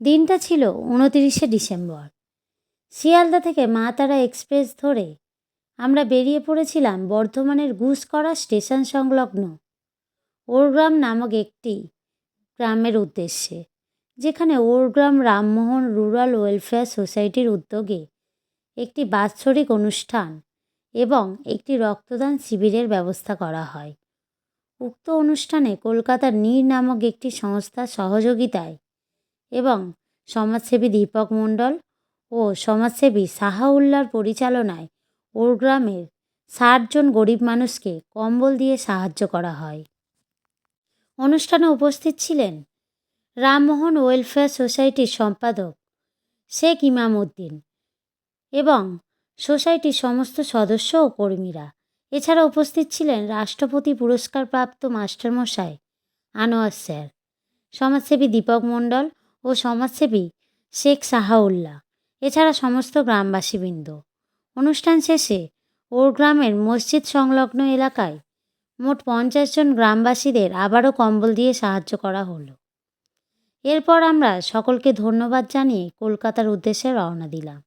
দিনটা ছিল উনতিরিশে ডিসেম্বর। শিয়ালদা থেকে মা তারা এক্সপ্রেস ধরে আমরা বেরিয়ে পড়েছিলাম বর্ধমানের গুসকরা স্টেশন সংলগ্ন ওরগ্রাম নামক একটি গ্রামের উদ্দেশ্যে, যেখানে ওরগ্রাম রামমোহন রুরাল ওয়েলফেয়ার সোসাইটির উদ্যোগে একটি বাৎসরিক অনুষ্ঠান এবং একটি রক্তদান শিবিরের ব্যবস্থা করা হয়। উক্ত অনুষ্ঠানে কলকাতার নীর নামক একটি সংস্থার সহযোগিতায় এবং সমাজসেবী দীপক মণ্ডল ও সমাজসেবী সাহাউল্লার পরিচালনায় ওর গ্রামের ষাটজন গরিব মানুষকে কম্বল দিয়ে সাহায্য করা হয়। অনুষ্ঠানে উপস্থিত ছিলেন রামমোহন ওয়েলফেয়ার সোসাইটির সম্পাদক শেখ ইমাম উদ্দিন এবং সোসাইটির সমস্ত সদস্য ও কর্মীরা। এছাড়া উপস্থিত ছিলেন রাষ্ট্রপতি পুরস্কারপ্রাপ্ত মাস্টারমশাই আনোয়ার স্যার, সমাজসেবী দীপক মণ্ডল ও সমাজসেবী শেখ সাহাউল্লাহ, এছাড়া সমস্ত গ্রামবাসীবৃন্দ। অনুষ্ঠান শেষে ওর গ্রামের মসজিদ সংলগ্ন এলাকায় মোট পঞ্চাশ জন গ্রামবাসীদের আবারও কম্বল দিয়ে সাহায্য করা হলো। এরপর আমরা সকলকে ধন্যবাদ জানিয়ে কলকাতার উদ্দেশ্যে রওনা দিলাম।